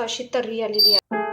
तशी अशी तर्री आलेली आहे.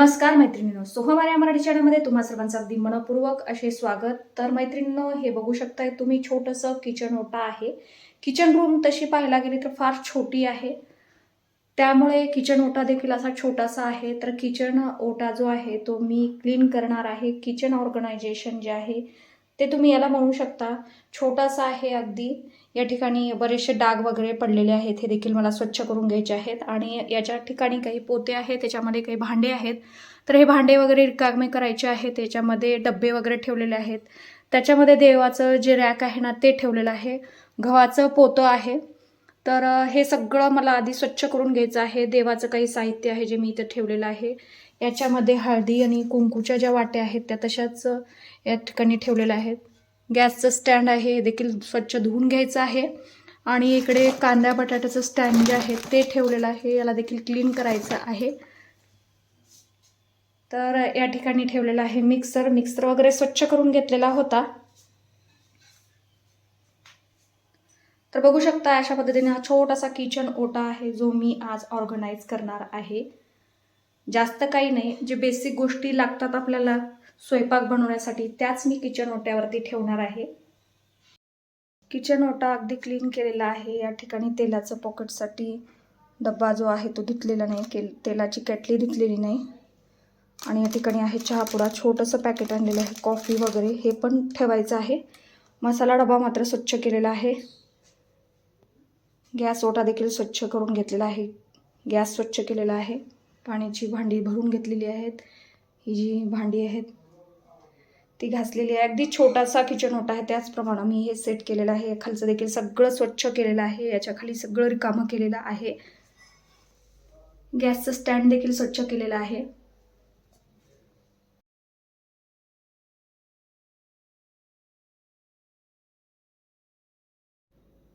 नमस्कार मैत्रिणींनो. सोहमार्या मराठी चॅनलमध्ये तुम्हा सर्वांचं अगदी मनपूर्वक असे स्वागत. तर मैत्रिणींनो हे बघू शकताय तुम्ही छोटंसं किचन ओटा आहे. किचन रूम तशी पाहायला गेली तर फार छोटी आहे. त्यामुळे किचन ओटा देखील असा छोटासा आहे. तर किचन ओटा जो आहे तो मी क्लीन करणार आहे. किचन ऑर्गनायझेशन जे आहे ते तुम्ही याला म्हणू शकता. छोटासा आहे अगदी. या ठिकाणी बरेचसे डाग वगैरे पडलेले आहेत. हे देखील मला स्वच्छ करून घ्यायचे आहेत. आणि याच्या ठिकाणी काही पोते आहेत. त्याच्यामध्ये काही भांडे आहेत. तर हे भांडे वगैरे रिकामे करायचे आहेत. त्याच्यामध्ये डब्बे वगैरे ठेवलेले आहेत. त्याच्यामध्ये देवाचं जे रॅक आहे ना ते ठेवलेलं आहे. गव्हाचं पोतं आहे. तर हे सगळं मला आधी स्वच्छ करून घ्यायचं आहे. देवाचं काही साहित्य आहे जे मी इथं ठेवलेलं आहे. याच्यामध्ये हळदी आणि कुंकूच्या ज्या वाट्या आहेत त्या तशाच या ठिकाणी ठेवलेल्या आहेत. गॅसचं स्टँड आहे हे देखील स्वच्छ धुवून घ्यायचं आहे. आणि इकडे कांदा बटाट्याचं स्टँड जे आहे ते ठेवलेलं आहे. याला देखील क्लीन करायचं आहे. तर या ठिकाणी ठेवलेला आहे मिक्सर. मिक्सर वगैरे स्वच्छ करून घेतलेला होता. तर बघू शकता अशा पद्धतीने हा छोटासा किचन ओटा आहे जो मी आज ऑर्गनाईज करणार आहे. जास्त काही नाही जे बेसिक गोष्टी लागतात आपल्याला स्वयंपाक बनवण्यासाठी त्याच मी किचन ओट्यावरती ठेवणार आहे. किचन ओटा अगदी क्लीन केलेला आहे. या ठिकाणी तेलाचं पॉकेटसाठी डब्बा जो आहे तो धुतलेला नाही के तेलाची कॅटली धुतलेली नाही. आणि या ठिकाणी आहे चहापुडा छोटंसं पॅकेट आणलेलं आहे कॉफी वगैरे हे पण ठेवायचं आहे. मसाला डबा मात्र स्वच्छ केलेला आहे. गॅस ओटा देखील स्वच्छ करून घेतलेला आहे. गॅस स्वच्छ केलेला आहे. पाण्याची भांडी भरून घेतलेली आहेत. ही जी भांडी आहेत ती घासलेली आहे. अगदी छोटासा किचन ओटा आहे. त्याचप्रमाणे मी हे सेट केलेलं आहे. खालचं देखील सगळं स्वच्छ केलेलं आहे. याच्या खाली सगळं रिकामं केलेलं आहे. गॅसचं स्टँड देखील स्वच्छ केलेलं आहे.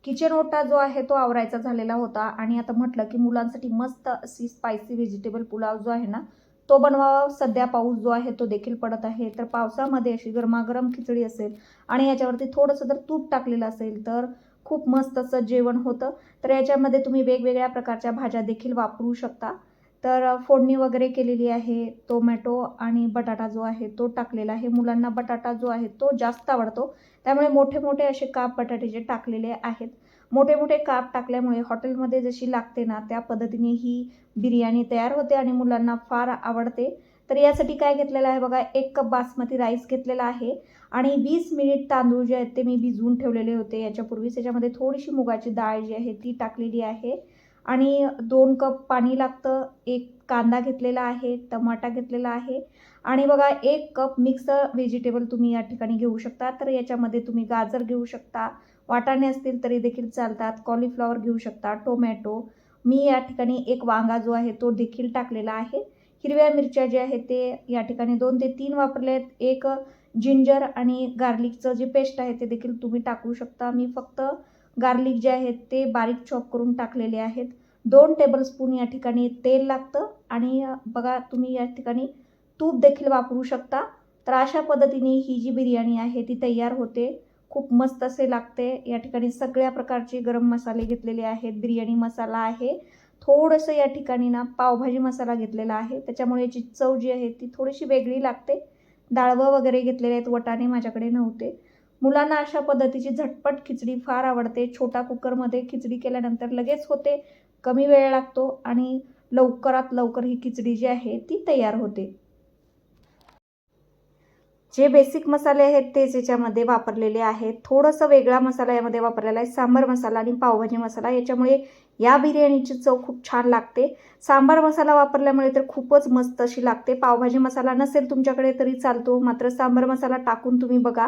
किचन ओटा जो आहे तो आवरायचा झालेला होता आणि आता म्हटलं की मुलांसाठी मस्त अशी स्पायसी व्हेजिटेबल पुलाव जो आहे ना तो बनवावा. सध्या पाऊस जो आहे तो देखील पडत आहे. तर पावसामध्ये अशी गरमागरम खिचडी असेल आणि याच्यावरती थोडंसं जर तूप टाकलेलं असेल तर खूप मस्त असं जेवण होतं. तर याच्यामध्ये तुम्ही वेगवेगळ्या प्रकारच्या भाज्या देखील वापरू शकता. तर फोडणी वगैरे केलेली आहे टोमॅटो आणि बटाटा जो आहे तो टाकलेला आहे. मुलांना बटाटा जो आहे तो जास्त आवडतो. त्यामुळे मोठे मोठे असे काप बटाटे जे टाकलेले आहेत मोठे मोठे काप टाकल्यामुळे हॉटेलमध्ये जशी लागते ना त्या पद्धतीने ही बिर्याणी तयार होते आणि मुलांना फार आवडते. तर यासाठी काय घेतलेलं आहे बघा एक कप बासमती राईस घेतलेला आहे आणि वीस मिनिट तांदूळ जे आहेत ते मी भिजवून ठेवलेले होते. याच्यापूर्वीच याच्यामध्ये थोडीशी मुगाची डाळ जी आहे ती टाकलेली आहे. आणि दोन कप पाणी लागतं एक कांदा घेतलेला आहे टमाटा घेतलेला आहे. आणि बघा एक कप मिक्स व्हेजिटेबल तुम्ही या ठिकाणी घेऊ शकता. तर याच्यामध्ये तुम्ही गाजर घेऊ शकता वाटाणे असतील तरी देखील चालतात कॉलीफ्लॉवर घेऊ शकता टोमॅटो. मी या ठिकाणी एक वांगा जो आहे तो देखील टाकलेला आहे. हिरव्या मिरच्या ज्या आहेत ते या ठिकाणी दोन ते तीन वापरले आहेत एक जिंजर आणि गार्लिकचं जे पेस्ट आहे ते देखील तुम्ही टाकू शकता. मी फक्त गार्लिक जे आहेत ते बारीक चॉप करून टाकलेले आहेत. दोन टेबलस्पून या ठिकाणी तेल लागतं आणि बघा तुम्ही या ठिकाणी तूप देखील वापरू शकता. तर अशा पद्धतीने ही जी बिर्याणी आहे ती तयार होते. खूप मस्त असे लागते. या ठिकाणी सगळ्या प्रकारचे गरम मसाले घेतलेले आहेत. बिर्याणी मसाला आहे. थोडंसं या ठिकाणी ना पावभाजी मसाला घेतलेला आहे. त्याच्यामुळे याची चव जी आहे ती थोडीशी वेगळी लागते. डाळवं वगैरे घेतलेले आहेत. वटाणे माझ्याकडे नव्हते. मुलांना अशा पद्धतीची झटपट खिचडी फार आवडते. छोटा कुकरमध्ये खिचडी केल्यानंतर लगेच होते कमी वेळ लागतो आणि लवकरात लवकर ही खिचडी जी आहे ती तयार होते. जे बेसिक मसाले आहेत तेच याच्यामध्ये वापरलेले आहेत थोडंसं वेगळा मसाला यामध्ये वापरलेला आहे सांबार मसाला आणि पावभाजी मसाला. याच्यामुळे या बिर्याणीची चव खूप छान लागते. सांबार मसाला वापरल्यामुळे तर खूपच मस्त अशी लागते. पावभाजी मसाला नसेल तुमच्याकडे तरी चालतो मात्र सांबार मसाला टाकून तुम्ही बघा.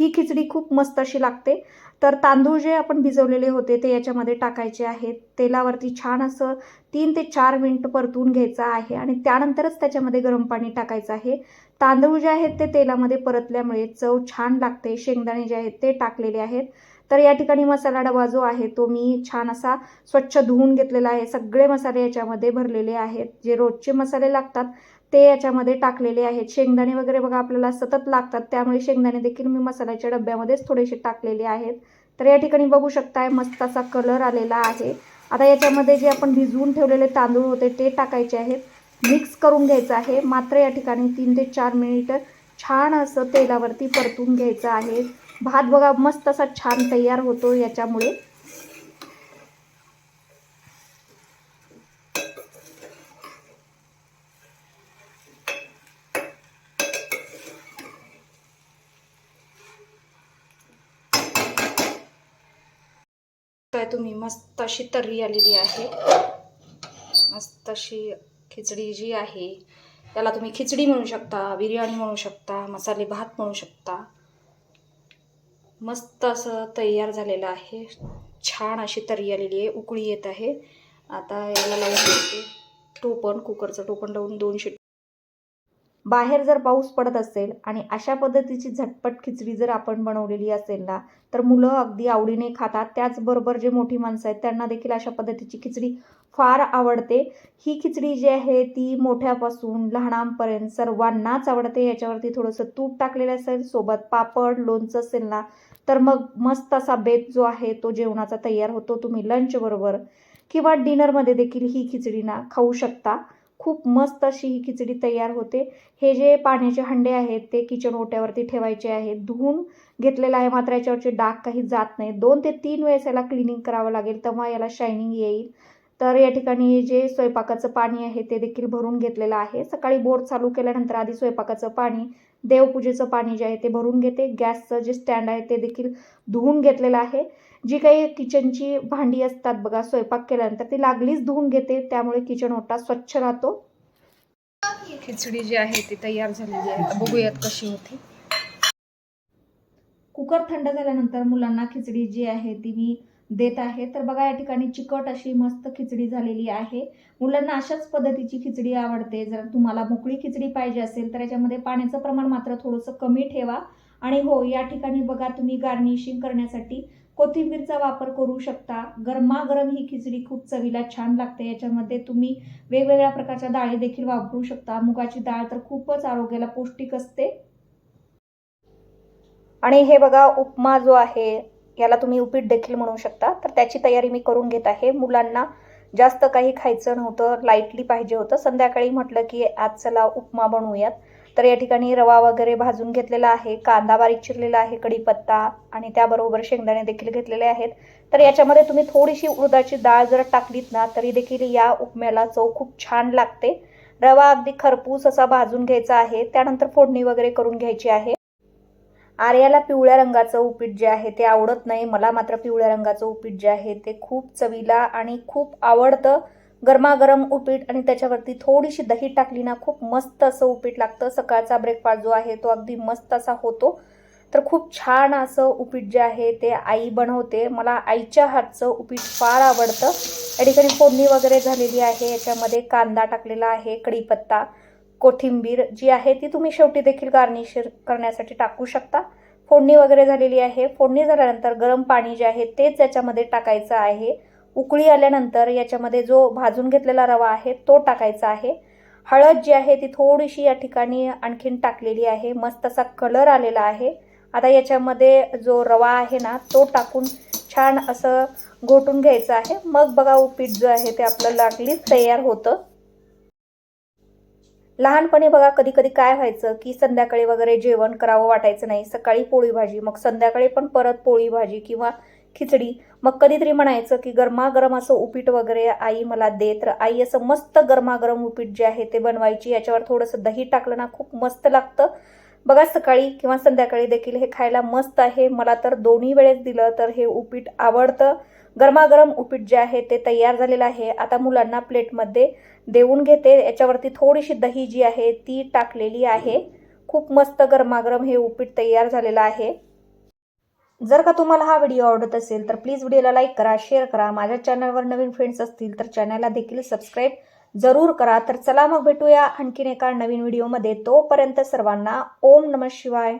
ही खिचडी खूप मस्त अशी लागते. तर तांदूळ जे आपण भिजवलेले होते ते याच्यामध्ये टाकायचे आहेत. तेलावरती छान असं तीन ते चार मिनटं परतून घ्यायचं आहे आणि त्यानंतरच त्याच्यामध्ये गरम पाणी टाकायचं आहे. तांदूळ जे आहेत ते तेलामध्ये परतल्यामुळे चव छान लागते. शेंगदाणे जे आहेत ते टाकलेले आहेत. तर या ठिकाणी मसाला डबा जो आहे तो मी छान असा स्वच्छ धुवून घेतलेला आहे. सगळे मसाले याच्यामध्ये भरलेले आहेत. जे रोजचे मसाले लागतात ते याच्यामध्ये टाकलेले आहेत. शेंगदाणे वगैरे बघा आपल्याला सतत लागतात. त्यामुळे शेंगदाणे देखील मी मसाल्याच्या डब्यामध्येच थोडेसे टाकलेले आहेत. तर या ठिकाणी बघू शकताय मस्त असा कलर आलेला आहे. आता याच्यामध्ये जे आपण भिजवून ठेवलेले तांदूळ होते ते टाकायचे आहेत. मिक्स करून घ्यायचं आहे. मात्र या ठिकाणी तीन ते चार मिनिट छान असं तेलावरती परतून घ्यायचं आहे. भात बघा मस्त असा छान तयार होतो याच्यामुळे काय तुम्ही मस्त अशी तर्री आलेली आहे. मस्त अशी खिचडी जी आहे त्याला तुम्ही खिचडी म्हणू शकता बिर्याणी म्हणू शकता मसाले भात म्हणू शकता. मस्त असं तयार झालेलं आहे. छान अशी तर्री आलेली आहे उकळी येत आहे. आता याला लावून टोपण कुकरचं टोपण लावून दोन शिट बाहेर जर पाऊस पडत असेल आणि अशा पद्धतीची झटपट खिचडी जर आपण बनवलेली असेल ना तर मुलं अगदी आवडीने खातात. त्याचबरोबर जे मोठी माणसं आहेत त्यांना देखील अशा पद्धतीची खिचडी फार आवडते. ही खिचडी जी आहे ती मोठ्यापासून लहानांपर्यंत सर्वांनाच आवडते. याच्यावरती थोडंसं तूप टाकलेलं असेल सोबत पापड लोणचं असेल ना तर मग मस्त असा बेत जो आहे तो जेवणाचा तयार होतो. तुम्ही लंचबरोबर किंवा डिनरमध्ये देखील ही खिचडी ना खाऊ शकता. खूप मस्त अशी ही खिचडी तयार होते. हे जे पाण्याचे हंडे आहेत ते किचन ओट्यावरती ठेवायचे आहेत. धुवून घेतलेलं आहे मात्र याच्यावरचे डाग काही जात नाही. दोन ते तीन वेळेस याला क्लिनिंग करावं लागेल तेव्हा याला शायनिंग येईल. तर या ठिकाणी जे स्वयंपाकाचं पाणी आहे ते देखील भरून घेतलेलं आहे. सकाळी बोर चालू केल्यानंतर आधी स्वयंपाकाचं पाणी देवपूजेचं पाणी जे आहे ते भरून घेते. गॅसचं जे स्टँड आहे ते देखील धुवून घेतलेलं आहे. जी काही किचनची भांडी असतात बघा स्वयंपाक केल्यानंतर ती लागलीच धुवून घेते त्यामुळे किचन ओटा स्वच्छ राहतो. खिचडी जी आहे ती तयार झालेली आहे. आता बघूयात कशी होती. कुकर थंड झाल्यानंतर मुलांना खिचडी जी आहे ती मी देत आहे. तर बघा या ठिकाणी चिकट अशी मस्त खिचडी झालेली आहे. मुलांना अशाच पद्धतीची खिचडी आवडते. जर तुम्हाला मोकळी खिचडी पाहिजे असेल तर याच्यामध्ये पाण्याचं प्रमाण मात्र थोडंसं कमी ठेवा. आणि हो या ठिकाणी बघा तुम्ही गार्निशिंग करण्यासाठी कोथिंबीरचा वापर करू शकता. गरमागरम ही खिचडी खूप चवीला छान लागते. याच्यामध्ये तुम्ही वेगवेगळ्या प्रकारच्या डाळी देखील वापरू शकता. मुगाची डाळ तर खूपच आरोग्याला पौष्टिक असते. आणि हे बघा उपमा जो आहे याला तुम्ही उपीट देखील म्हणू शकता. तर त्याची तयारी मी करून घेत आहे. मुलांना जास्त काही खायचं नव्हतं लाईटली पाहिजे होतं. संध्याकाळी म्हटलं की आज चला उपमा बनवूयात. तर या ठिकाणी रवा वगैरे भाजून घेतलेला आहे कांदा बारीक चिरलेला आहे कढीपत्ता आणि त्याबरोबर शेंगदाणे देखील घेतलेले आहेत. तर याच्यामध्ये तुम्ही थोडीशी उडदाची डाळ जर टाकलीत ना तरी देखील या उपम्याला चव खूप छान लागते. रवा अगदी खरपूस असा भाजून घ्यायचा आहे त्यानंतर फोडणी वगैरे करून घ्यायची आहे. आर्याला पिवळ्या रंगाचं उपीट जे आहे ते आवडत नाही मला मात्र पिवळ्या रंगाचं उपीट जे आहे ते खूप चवीला आणि खूप आवडतं. गरमागरम उपीट आणि त्याच्यावरती थोडीशी दही टाकली ना खूप मस्त असं उपीट लागतं. सकाळचा ब्रेकफास्ट जो आहे तो अगदी मस्त असा होतो. तर खूप छान असं उपीट जे आहे ते आई बनवते. मला आईच्या हातचं उपीट फार आवडतं. या ठिकाणी फोडणी वगैरे झालेली आहे याच्यामध्ये कांदा टाकलेला आहे कढीपत्ता कोथिंबीर जी आहे ती तुम्ही शेवटी देखील गार्निश करण्यासाठी टाकू शकता. फोडणी वगैरे झालेली आहे. फोडणी झाल्यानंतर गरम पाणी जे आहे तेच याच्यामध्ये टाकायचं आहे. उकळी आल्यानंतर याच्यामध्ये जो भाजून घेतलेला रवा आहे तो टाकायचा आहे. हळद जी आहे ती थोडीशी या ठिकाणी आणखीन टाकलेली आहे. मस्त असा कलर आलेला आहे. आता याच्यामध्ये जो रवा आहे ना तो टाकून छान असं घोटून घ्यायचं आहे. मग बघा उपीट जो आहे ते आपलं लागलीच तयार होतं. लहानपणी बघा कधी कधी काय व्हायचं की संध्याकाळी वगैरे जेवण करावं वाटायचं नाही. सकाळी पोळी भाजी मग संध्याकाळी पण परत पोळी भाजी किंवा खिचडी. मग कधीतरी म्हणायचं की गरमागरम असं उपीट वगैरे आई मला दे. तर आई असं मस्त गरमागरम उपीट जे आहे ते बनवायची. याच्यावर थोडंसं दही टाकलं ना खूप मस्त लागतं. बघा सकाळी किंवा संध्याकाळी देखील हे खायला मस्त आहे. मला तर दोन्ही वेळेस दिलं तर हे उपीट आवडतं. गरमागरम उपीट जे आहे ते तयार झालेलं आहे. आता मुलांना प्लेटमध्ये देऊन घेते. याच्यावरती थोडीशी दही जी आहे ती टाकलेली आहे. खूप मस्त गरमागरम हे उपीट तयार झालेलं आहे. जर का तुम्हाला हा व्हिडिओ आवडत असेल तर प्लीज व्हिडिओला लाईक करा शेअर करा. माझ्या चॅनलवर नवीन फ्रेंड्स असतील तर चॅनलला देखील सबस्क्राईब जरूर करा. तर चला मग भेटूया आणखीन एका नवीन व्हिडिओमध्ये तोपर्यंत सर्वांना ओम नम शिवाय.